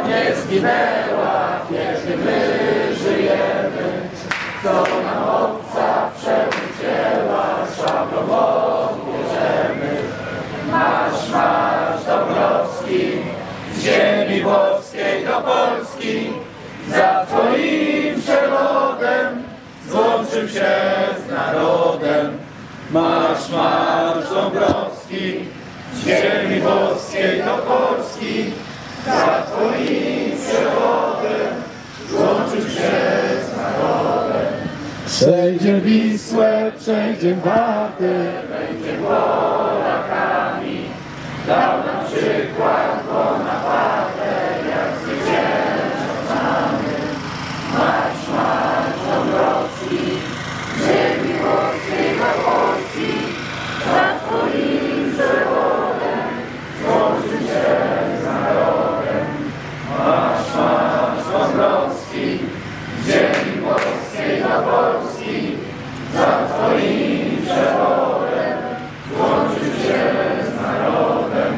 nie zginęła, wierzy my żyjemy. To nam obca przełcięła, szablą odbierzemy. Marsz, marsz Dąbrowski, z ziemi włoskiej do Polski, za twoim przewodem złączył się z narodem. Marsz, marsz Dąbrowski, z ziemi włoskiej do Polski, za twoim przewodem złączył się z narodem. Przejdzie Wisłę, przejdzie Warty, będzie Polakami. Dał nam przykład Bonaparte, Polski, za twoim przewodem złączył się z narodem.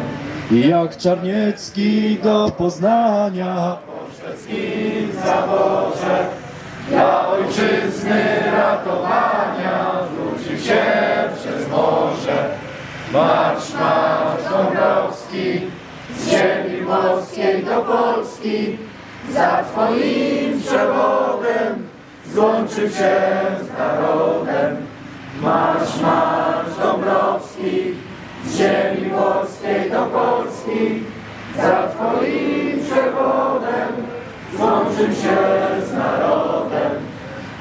Jak Czarniecki do Poznania po szwedzkim zaborze dla ojczyzny ratowania wrócił się przez morze. Marsz, marsz Dąbrowski, z ziemi włoskiej do Polski, za twoim przewodem złączył się z narodem. Marsz, marsz Dąbrowski, z ziemi włoskiej do Polski, za twoim przewodem złączył się z narodem.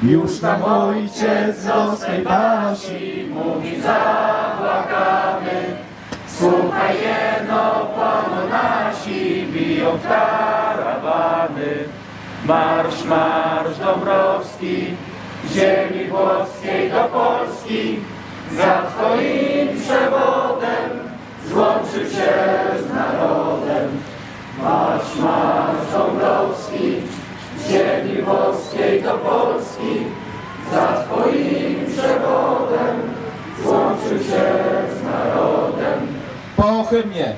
Już nam ojciec z losnej pasi mówi zabłagany. Słuchaj jeno, pano nasi, biją tarawany. Marsz, marsz Dąbrowski, ziemi włoskiej do Polski, za twoim przewodem złączył się z narodem. Marsz, marsz Dąbrowski, ziemi włoskiej do Polski, za twoim przewodem złączył się z narodem. Po hymnie.